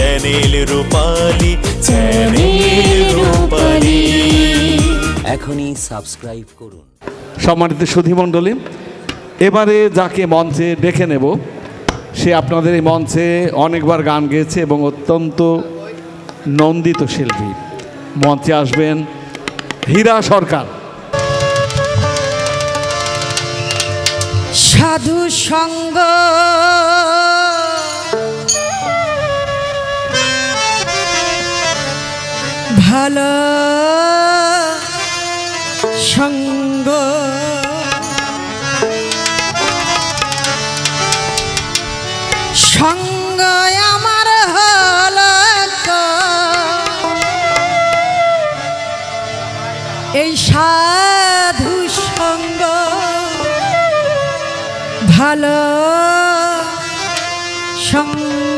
Channel রূপালী channel রূপালী। এখনই subscribe করুন। সম্মানিত সুধীমণ্ডলী এবারে যাকে মঞ্চে ডেকে নেব সে আপনাদের এই মঞ্চে অনেকবার গান গেয়েছে এবং অত্যন্ত নন্দিত শিল্পী। মঞ্চে আসবেন হীরা সরকার। সাধু সঙ্গ ভালো সঙ্গ। সঙ্গ আমার হল এই সাধু সঙ্গ ভালো সঙ্গ।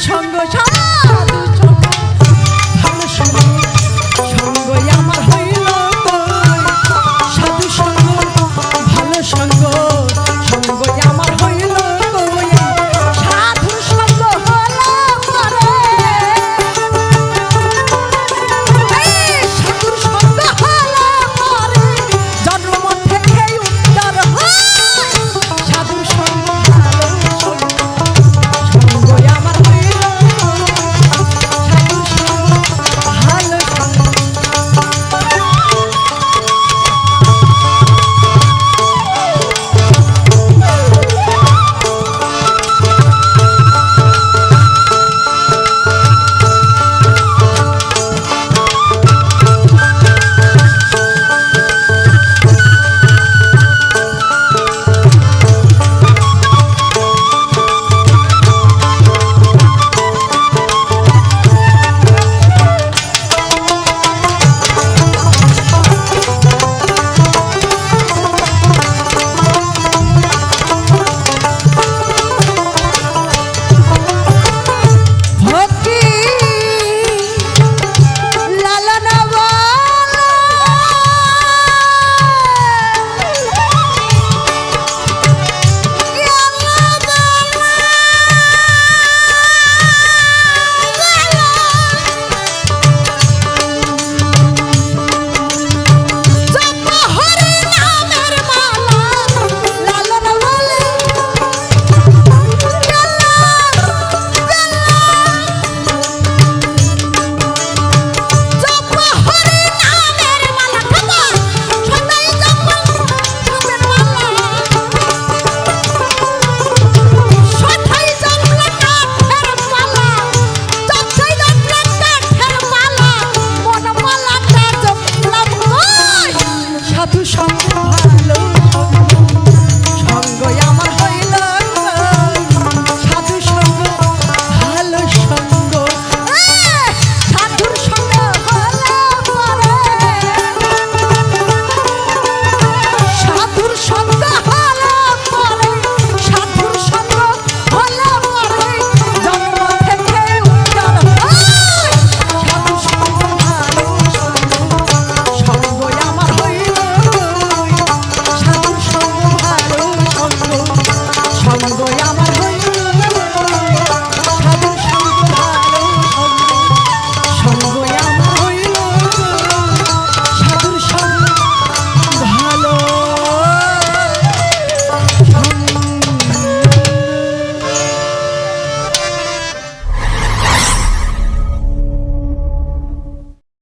唱歌唱。